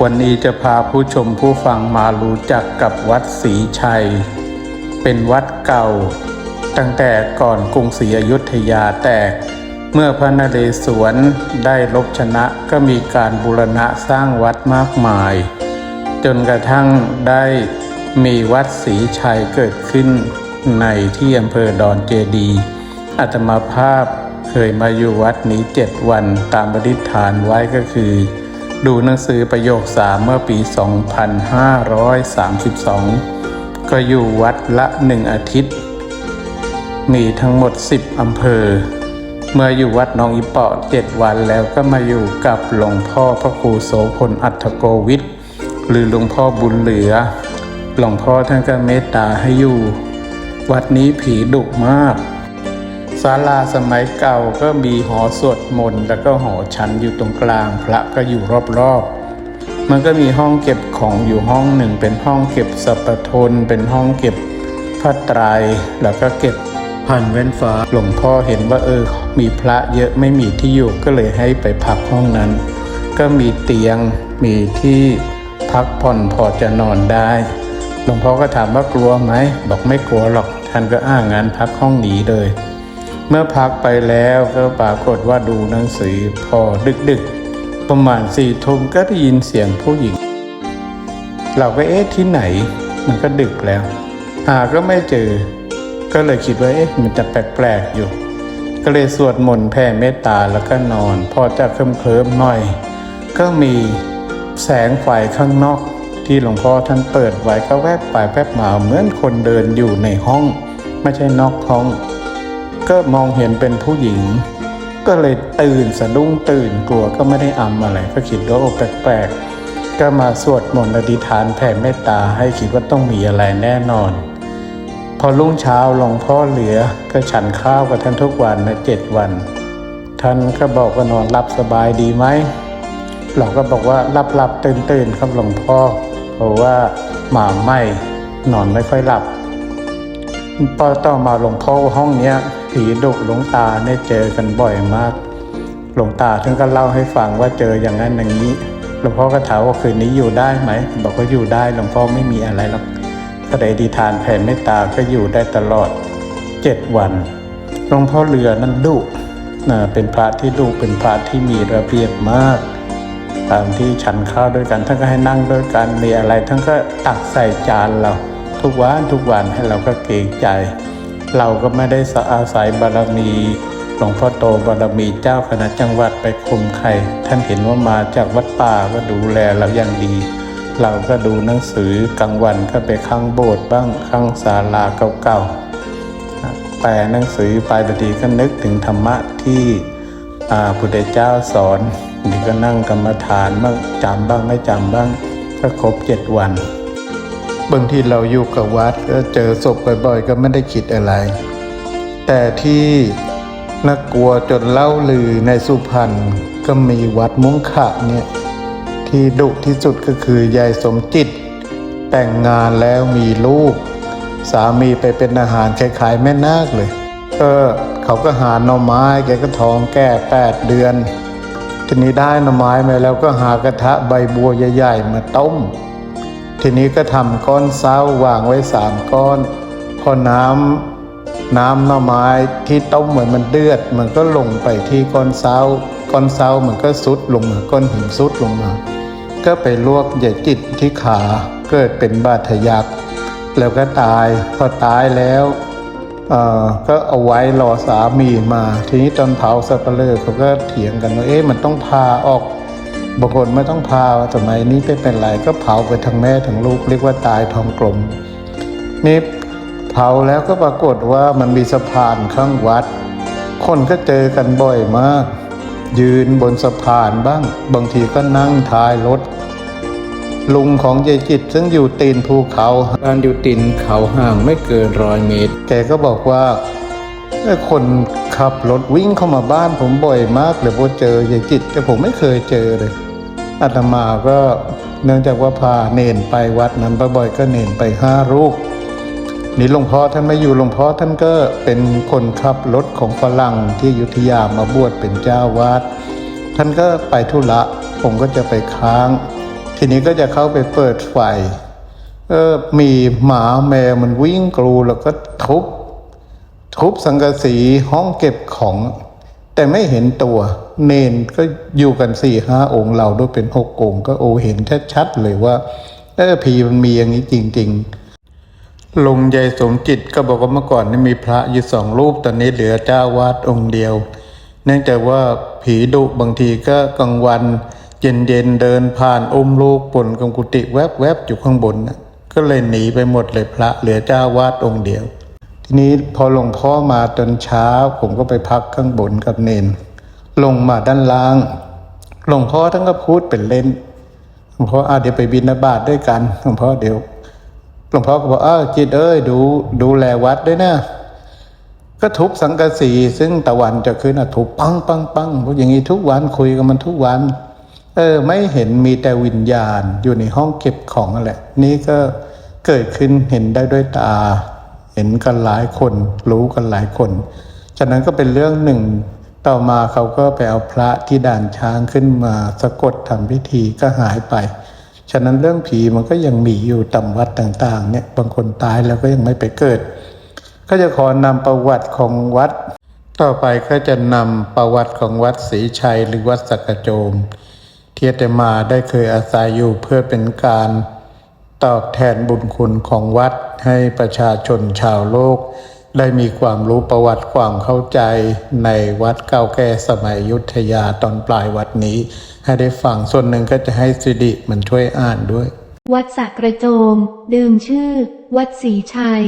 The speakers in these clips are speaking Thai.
วันนี้จะพาผู้ชมผู้ฟังมารู้จักกับวัดศรีชัย เป็นวัดเก่า ตั้งแต่ก่อนกรุงศรีอยุธยาแตก เมื่อพระนเรศวรได้ลบชนะก็มีการบูรณะสร้างวัดมากมาย จนกระทั่งได้มีวัดศรีชัยเกิดขึ้นในที่อำเภอดอนเจดีอาตมาภาพเคยมาอยู่วัดนี้เจ็ดวันตามบริฐานไว้ก็คือ ดูหนังสือประโยคสามเมื่อปี 2532 ก็อยู่วัดละหนึ่งอาทิตย์ มีทั้งหมด 10อำเภอ เมื่ออยู่วัดหนองอีเปาะเจ็ดวันแล้วก็มาอยู่กับหลวงพ่อพระครูโสพลอัฏฐโกวิทย์หรือหลวงพ่อบุญเหลือ หลวงพ่อท่านก็เมตตาให้อยู่ วัดนี้ผีดุมาก ศาลาสมัยเก่าก็มีหอสวดมนต์แล้วก็หอฉันอยู่ตรงกลาง พระก็อยู่รอบๆ มันก็มีห้องเก็บของอยู่ห้องหนึ่ง เป็นห้องเก็บสัปทน เป็นห้องเก็บผ้าไตรายแล้วก็เก็บผ่านเว้นฟ้าหลวงพ่อเห็นว่าเออ มีพระเยอะไม่มีที่อยู่ก็เลยให้ไปพักห้องนั้น ก็มีเตียงมีที่พักผ่อนพอจะนอนได้หลวงพ่อก็ถามว่ากลัวไหมบอกไม่กลัวหรอกท่านก็อ้างงานพักห้องหนีเลย เมื่อพักไปแล้วก็ปรากฏว่าดูหนังสือพอดึกๆ ประมาณสี่ทุ่มก็ได้ยินเสียงผู้หญิง เราก็เอ๊ะที่ไหน มันก็ดึกแล้ว หาก็ไม่เจอ ก็เลยคิดว่าเอ๊ะมันจะแปลกๆอยู่ ก็เลยสวดมนต์แผ่เมตตาแล้วก็นอน พอจะเคลิ้มๆหน่อย ก็มีแสงไฟข้างนอกที่หลวงพ่อท่านเปิดไว้ก็แวบไปแวบมาเหมือนคนเดินอยู่ในห้อง ไม่ใช่นอกห้อง ก็มองเห็นเป็นผู้หญิง ก็เลยตื่นสะดุ้งตื่นกลัวก็ไม่ได้อำอะไรก็คิดว่าโอ้แปลกๆ ก็มาสวดมนต์อธิษฐานแผ่เมตตาให้คิดว่าต้องมีอะไรแน่นอน พอรุ่งเช้าหลวงพ่อเหลือก็ฉันข้าวกับท่านทุกวันนะเจ็ดวัน ท่านก็บอกว่านอนหลับสบายดีไหมเราก็บอกว่าหลับหลับตื่นตื่นครับหลวงพ่อเพราะว่าหมาไหมนอนไม่ค่อยหลับ พอต่อมาหลวงพ่อห้องเนี้ยผีดุหลวงตาเนี่ยเจอกันบ่อยมาก หลวงตาท่านก็เล่าให้ฟังว่าเจออย่างนั้นอย่างนี้ หลวงพ่อก็ถามว่าคืนนี้อยู่ได้ไหม บอกว่าอยู่ได้ หลวงพ่อไม่มีอะไรหรอกก็ได้ดีทานแผ่เมตตาก็อยู่ได้ตลอดเจ็ดวัน หลวงพ่อเรือนั้นดุนะเป็นพระที่ดุเป็นพระที่มีระเบียบมาก ตามที่ฉันข้าวด้วยกันท่านก็ให้นั่งด้วยกันมีอะไรท่านก็ตักใส่จานเรา ทุกวันทุกวันให้เราก็เกรงใจ เราก็ไม่ได้สอาศัยบารมีหลวงพ่อโตบารมีเจ้าคณะจังหวัดไปคุมใคร ท่านเห็นว่ามาจากวัดป่าก็ดูแลเราอย่างดี เราก็ดูหนังสือกลางวันก็ไปข้างโบสถ์บ้างข้างศาลาเก่าๆแปลหนังสือไปบางทีก็นึกถึงธรรมะที่อ่าพุทธเจ้าสอนนี่ก็นั่งกรรมฐานบ้างจำบ้างไม่จำบ้างก็ครบเจ็ดวัน บางทีเราอยู่กับวัดก็เจอศพบ่อยๆ ก็ไม่ได้คิดอะไร แต่ที่น่ากลัวจนเล่าลือในสุพรรณก็มีวัดมุ้งขะเนี่ยที่ดุที่สุดก็คือยายสมจิต แต่งงานแล้วมีลูก สามีไปเป็นอาหารคล้ายๆแม่นาคเลยก็เขาก็หาหน่อไม้แกก็ท้องแก่แปดเดือน ทีนี้ได้หน่อไม้มาแล้วก็หากระทะใบบัวใหญ่ ๆ มาต้ม ทีนี้ก็ทำก้อนเซ้าวางไว้สามก้อน พอน้ำน้ำหน่อไม้ที่ต้มเหมือนมันเดือด มันก็ลงไปที่ก้อนเซ้าก้อนเซ้ามันก็ซุดลงมาก้อนหินซุดลงมา ก็ไปลวกใหญ่จิตที่ขาเกิดเป็นบาดทะยักแล้วก็ตายพอตายแล้วก็เอาไว้รอสามีมา ทีนี้ตอนเผาสับเปลือเขาก็เถียงกันว่าเอ๊ะมันต้องพาออก บางคนไม่ต้องพาสมัยนี้ไม่เป็นไรก็เผาไปทั้งแม่ทั้งลูกเรียกว่าตายท้องกลมนี่เผาแล้วก็ปรากฏว่ามันมีสะพานข้างวัด คนก็เจอกันบ่อยมาก ยืนบนสะพานบ้าง บางทีก็นั่งท้ายรถลุงของยายจิตซึ่งอยู่ตีนภูเขาบ้านอยู่ตีนเขาห่างไม่เกินร้อยเมตร แกก็บอกว่าเอ้คนขับรถวิ่งเข้ามาบ้านผมบ่อยมากเลยพอเจอยายจิตแต่ผมไม่เคยเจอเลย อาตมาก็เนื่องจากว่าพาเนนไปวัดนั้นบ่อยๆก็เนนไปห้ารูปนี่หลวงพ่อท่านไม่อยู่หลวงพ่อท่านก็เป็นคนขับรถของฝรั่งที่ยุธยามาบวชเป็นเจ้าวาดท่านก็ไปธุระผมก็จะไปค้างททีนี้ก็จะเข้าไปเปิดไฟเออมีหมาแมวมันวิ่งกรูแล้วก็ทุบ ทุบสังกะสีห้องเก็บของ แต่ไม่เห็นตัว เนนก็อยู่กันสี่ห้าองค์เราด้วยเป็นหกองค์ก็โอเห็นชัดๆเลยว่าเออผีมันมีอย่างนี้จริง ๆลุงยายสมจิตก็บอกว่าเมื่อก่อนนี่มีพระอยู่สองรูปตอนนี้เหลือเจ้าวาดองค์เดียว เนื่องจากว่าผีดุบางทีก็กลางวันเย็นเย็นๆเดินผ่านอุ้มลูกปนกงกุฏิแวบๆอยู่ข้างบนนะก็เลยหนีไปหมดเลยพระเหลือเจ้าวาดองค์เดียว ทีนี้พอหลวงพ่อมาตอนเช้า ผมก็ไปพักข้างบนกับเนน ลงมาด้านล่างหลวงพ่อท่านก็พูดเป็นเล่นหลวงพ่ออะเดี๋ยวไปบินบาตด้วยกันหลวงพ่อเดี๋ยวหลวงพ่อก็บอกอ้าวจิตเอ้ยดูดูแลวัดด้วยนะก็ทุบสังกะสีซึ่งตะวันจะขึ้นอะทุบปังปังปังพวกอย่างนี้ทุกวันคุยกับมันทุกวัน เออ ไม่เห็นมีแต่วิญญาณอยู่ในห้องเก็บของนั่นแหละ นี่ก็เกิดขึ้นเห็นได้ด้วยตา เห็นกันหลายคน รู้กันหลายคน ฉะนั้นก็เป็นเรื่องหนึ่ง ต่อมาเขาก็ไปเอาพระที่ด่านช้างขึ้นมาสะกดทำพิธีก็หายไป ฉะนั้นเรื่องผีมันก็ยังมีอยู่ตามวัดต่างๆเนี่ยบางคนตายแล้วก็ยังไม่ไปเกิด ก็จะขอนำประวัติของวัด ต่อไปก็จะนำประวัติของวัดศรีชัยหรือวัดสักโจม เที่อาตมาได้เคยอาศัยอยู่เพื่อเป็นการตอบแทนบุญคุณของวัดให้ประชาชนชาวโลก ได้มีความรู้ประวัติความเข้าใจในวัดเก่าแก่สมัยอยุธยาตอนปลายวัดนี้ ให้ได้ฟังส่วนหนึ่งก็จะให้สิริมันช่วยอ่านด้วย วัดสักกระโจม เดิมชื่อ วัดศรีชัย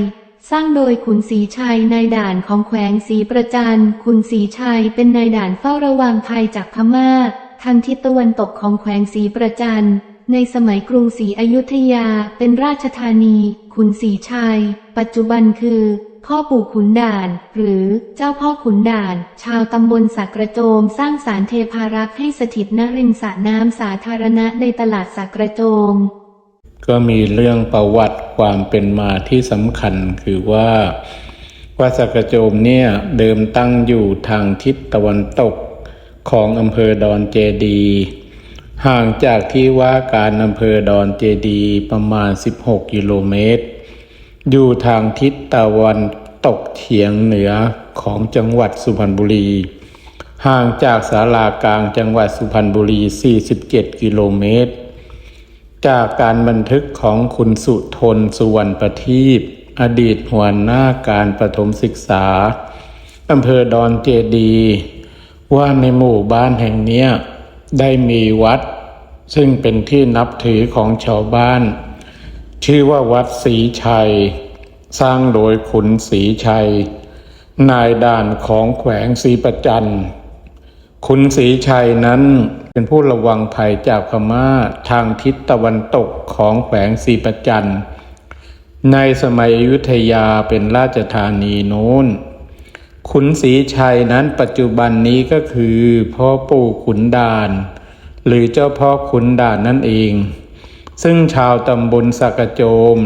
สร้างโดยขุนศรีชัยนายด่านของแขวงศรีประจันขุนศรีชัยเป็นนายด่านเฝ้าระวังภัยจากพม่า ทางทิศตะวันตกของแขวงศรีประจันในสมัยกรุงศรีอยุธยาเป็นราชธานี ขุนศรีชัย ปัจจุบันคือ พ่อปู่ขุนด่าน หรือเจ้าพ่อขุนด่าน ชาวตำบลสักกระโจม สร้างสารเทพารักษ์ให้สถิตณริมสระน้ำสาธารณะในตลาดสักกระโจม ก็มีเรื่องประวัติความเป็นมาที่สำคัญคือว่าวัดสักกระโจมเนี่ยเดิมตั้งอยู่ทางทิศตะวันตกของอำเภอดอนเจดี ห่างจากที่ว่าการอำเภอดอนเจดีประมาณ 16กิโลเมตร อยู่ทางทิศตะวันตกเฉียงเหนือของจังหวัดสุพรรณบุรี ห่างจากศาลากลางจังหวัดสุพรรณบุรี 47 กิโลเมตร จากการบันทึกของคุณสุทนสุวรรณประทีปอดีตหัวหน้าการประถมศึกษาอำเภอดอนเจดี ว่าในหมู่บ้านแห่งนี้ได้มีวัด ซึ่งเป็นที่นับถือของชาวบ้าน ชื่อว่าวัดศรีชัย สร้างโดยขุนศรีชัย นายด่านของแขวงศรีประจันคุณศรีชัยนั้นเป็นผู้ระวังภัยจากพม่าทางทิศตะวันตกของแขวงศรีประจันในสมัยอยุธยาเป็นราชธานีโน้นขุนศรีชัยนั้นปัจจุบันนี้ก็คือพ่อปู่ขุนด่าน หรือเจ้าพ่อขุนด่านนั่นเอง ซึ่งชาวตำบลสักโจม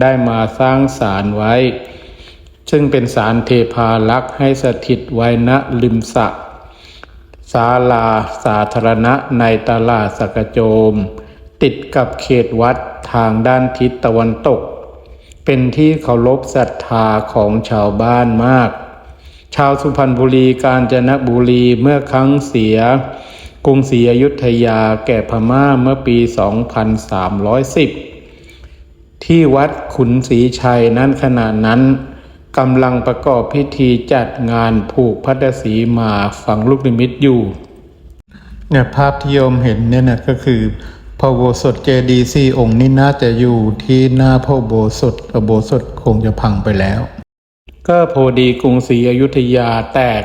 ได้มาสร้างศาลไว้ ซึ่งเป็นศาลเทพารักษ์ให้สถิตไว้ณริมสะศาลาสาธารณะในตลาดสักโจม ติดกับเขตวัดทางด้านทิศตะวันตก เป็นที่เคารพศรัทธาของชาวบ้านมาก ชาวสุพรรณบุรีกาญจนบุรีเมื่อครั้งเสีย กรุงศรีอยุธยาแก่พม่าเมื่อปี 2310 ที่วัดขุนศรีชัยนั้นขณะนั้นกำลังประกอบพิธีจัดงานผูกพัทสีมาฝังลูกนิมิตอยู่เนี่ยภาพที่โยมเห็นเนี่ยนะก็คือพระโบสถเจดีย์สี่องค์นี่น่าจะอยู่ที่หน้าพระโบสถอุโบสถคงจะพังไปแล้ว ก็พอดีกรุงศรีอยุธยาแตก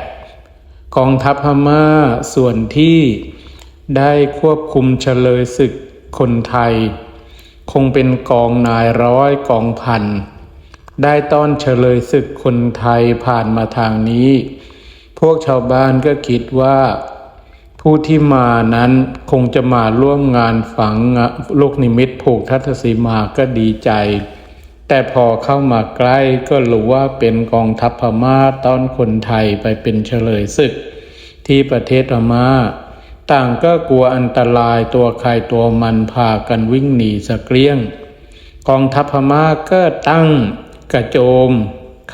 กองทัพพม่าส่วนที่ได้ควบคุมเฉลยศึกคนไทย คงเป็นกองนายร้อยกองพัน ได้ต้อนเฉลยศึกคนไทยผ่านมาทางนี้ พวกชาวบ้านก็คิดว่า ผู้ที่มานั้นคงจะมาร่วมงานฝังลูกนิมิตผูกทัตสีมาก็ดีใจ แต่พอเข้ามาใกล้ก็รู้ว่าเป็นกองทัพพม่าต้อนคนไทยไปเป็นเฉลยศึก ที่ประเทศพม่าต่างก็กลัวอันตรายตัวใครตัวมันพากันวิ่งหนีสะเกลี้ยง กองทัพพม่าก็ตั้งกระโจม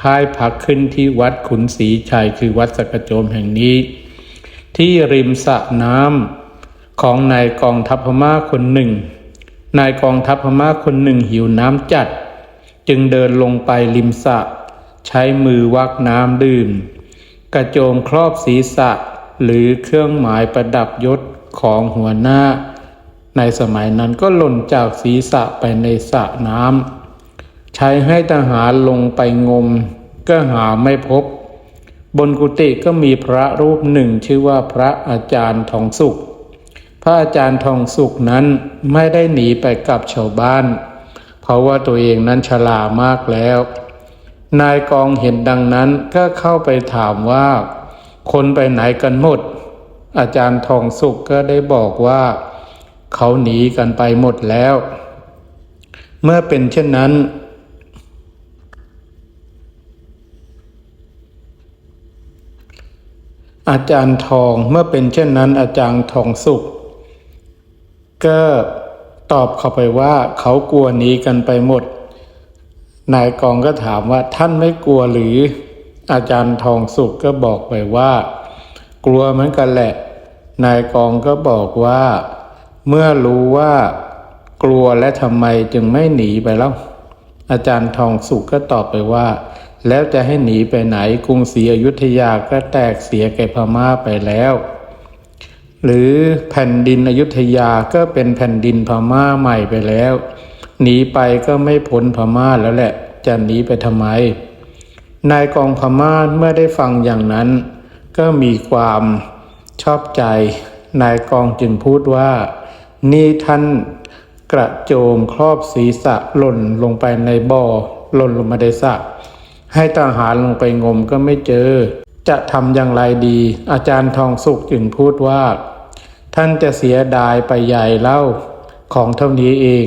ค่ายพักขึ้นที่วัดขุนศรีชัยคือวัดสกระโจมแห่งนี้ ที่ริมสระน้ำของนายกองทัพพม่าคนหนึ่งนายกองทัพพม่าคนหนึ่งหิวน้ำจัด จึงเดินลงไปริมสระใช้มือวักน้ำดื่ม กระโจมครอบศีรษะ หรือเครื่องหมายประดับยศของหัวหน้า ในสมัยนั้นก็หล่นจากศีรษะไปในสระน้ำใช้ให้ทหารลงไปงม ก็หาไม่พบ บนกุฏิก็มีพระรูปหนึ่งชื่อว่าพระอาจารย์ทองสุข พระอาจารย์ทองสุขนั้นไม่ได้หนีไปกับชาวบ้าน เพราะว่าตัวเองนั้นชรามากแล้ว นายกองเห็นดังนั้นก็เข้าไปถามว่า คนไปไหนกันหมด อาจารย์ทองสุขก็ได้บอกว่า เขาหนีกันไปหมดแล้ว เมื่อเป็นเช่นนั้นอาจารย์ทองเมื่อเป็นเช่นนั้นอาจารย์ทองสุข ก็ ตอบเขาไปว่าเขากลัวหนีกันไปหมด นายกองก็ถามว่าท่านไม่กลัวหรือ อาจารย์ทองสุขก็บอกไปว่า กลัวเหมือนกันแหละ นายกองก็บอกว่า เมื่อรู้ว่ากลัวและทำไมจึงไม่หนีไปแล้ว อาจารย์ทองสุขก็ตอบไปว่า แล้วจะให้หนีไปไหนกรุงศรีอยุธยาก็แตกเสียแก่พม่าไปแล้ว หรือแผ่นดินอยุธยาก็เป็นแผ่นดินพม่าใหม่ไปแล้ว หนีไปก็ไม่พ้นพม่าแล้วแหละ จะหนีไปทำไม นายกองพม่าเมื่อได้ฟังอย่างนั้น ก็มีความชอบใจ นายกองจึงพูดว่า นี่ท่านกระโจมครอบศีรษะหล่นลงไปในบ่อหล่นลงมาในสระให้ทหารลงไปงมก็ไม่เจอ จะทำอย่างไรดี อาจารย์ทองสุขจึงพูดว่า ท่านจะเสียดายไปใหญ่เล่าของเท่านี้เอง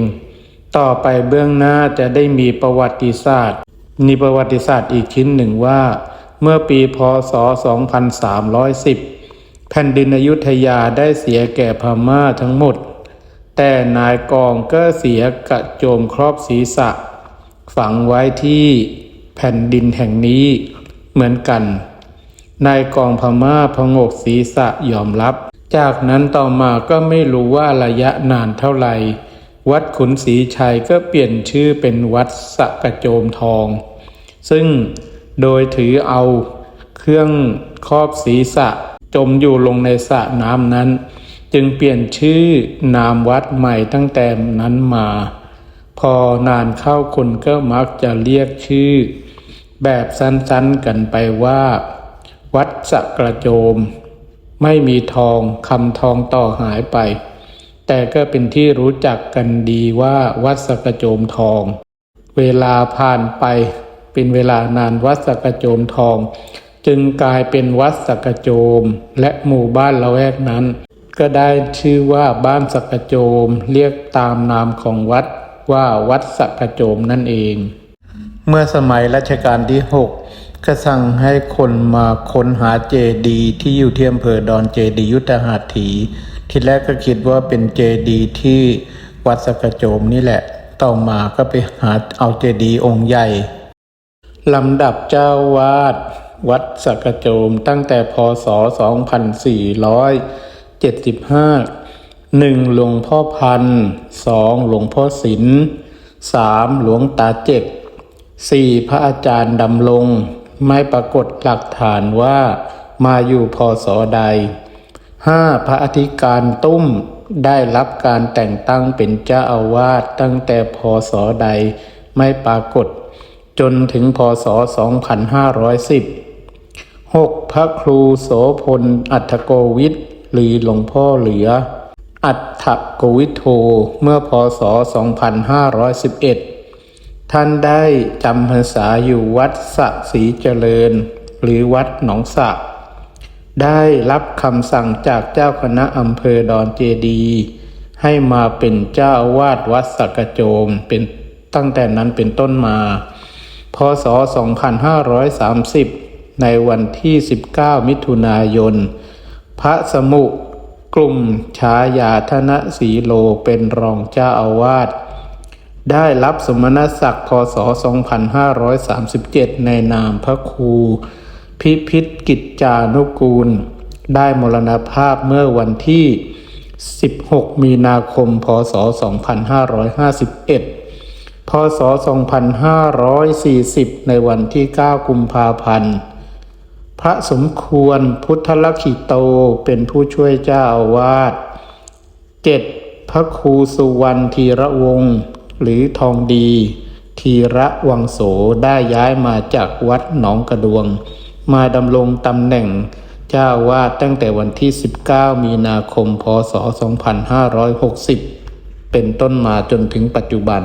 ต่อไปเบื้องหน้าจะได้มีประวัติศาสตร์ มีประวัติศาสตร์อีกชิ้นหนึ่งว่า เมื่อปีพศ 2310 แผ่นดินอยุธยาได้เสียแก่พม่าทั้งหมด แต่นายกองก็เสียกระโจมครอบศีรษะ ฝังไว้ที่แผ่นดินแห่งนี้เหมือนกัน นายกองพม่าพงกศีรษะยอมรับ จากนั้นต่อมาก็ไม่รู้ว่าระยะนานเท่าไหร่ วัดขุนศรีชัยก็เปลี่ยนชื่อเป็นวัดสะกระโจมทอง ซึ่งโดยถือเอาเครื่องครอบศีรษะจมอยู่ลงในสระน้ำนั้น จึงเปลี่ยนชื่อนามวัดใหม่ตั้งแต่นั้นมา พอนานเข้าคนก็มักจะเรียกชื่อ แบบสั้นๆกันไปว่า สะกระโจม ไม่มีทองคำทองต่อหายไป แต่ก็เป็นที่รู้จักกันดีว่าวัดสะกระโจมทอง เวลาผ่านไปเป็นเวลานานวัดสะกระโจมทอง จึงกลายเป็นวัดสะกระโจม และหมู่บ้านละแวกนั้น ก็ได้ชื่อว่าบ้านสะกระโจมเรียกตามนามของวัดว่าวัดสะกระโจมนั่นเอง เมื่อสมัยรัชกาลที่ 6 ก็สั่งให้คนมาค้นหาเจดีที่อยู่ที่อำเภอดอนเจดียุทธหาถี ทีแรกก็คิดว่าเป็นเจดีที่วัดสกโจมนี่แหละ ต่อมาก็ไปหาเอาเจดีองค์ใหญ่ลำดับเจ้าวาด วัดสกโจมตั้งแต่พศ 2475 1. หลวงพ่อพันสองหลวงพ่อศิลสามหลวงตาเจ็ด 4. พระอาจารย์ดำรงไม่ปรากฏหลักฐานว่ามาอยู่พอศใด 5. พระอธิการตุ้มได้รับการแต่งตั้งเป็นเจ้าอาวาสตั้งแต่พอศใดไม่ปรากฏ จนถึงพศ 2510 6. พระครูโสพลอัฐโกวิทย์หรือหลวงพ่อเหลือ อัฐโกวิทโทเมื่อพศ 2511 ท่านได้จำพรรษาอยู่วัดสะศรีเจริญ หรือวัดหนองสะ ได้รับคำสั่งจากเจ้าคณะอำเภอดอนเจดี ให้มาเป็นเจ้าอาวาสวัดสักโจมเป็นตั้งแต่นั้นเป็นต้นมา พศ 2530 ในวันที่ 19 มิถุนายน พระสมุกลุ่มชายาธนสีโลเป็นรองเจ้าอาวาส ได้รับสมณศักดิ์พศ 2537 ในนามพระครู พิพิธกิจจานุกูล ได้มรณภาพเมื่อวันที่ 16 มีนาคม พศ 2551 พศ 2540 ในวันที่ 9 กุมภาพันธ์ พระสมควรพุทธลักขิโตเป็นผู้ช่วยเจ้าอาวาสเจ็ดพระครูสุวรรณธีระวงศ์ หรือทองดี ทีระวังโสได้ย้ายมาจากวัดหนองกระดวง มาดำรงตำแหน่งเจ้าอาวาดตั้งแต่วันที่ 19 มีนาคม พศ 2560 เป็นต้นมาจนถึงปัจจุบัน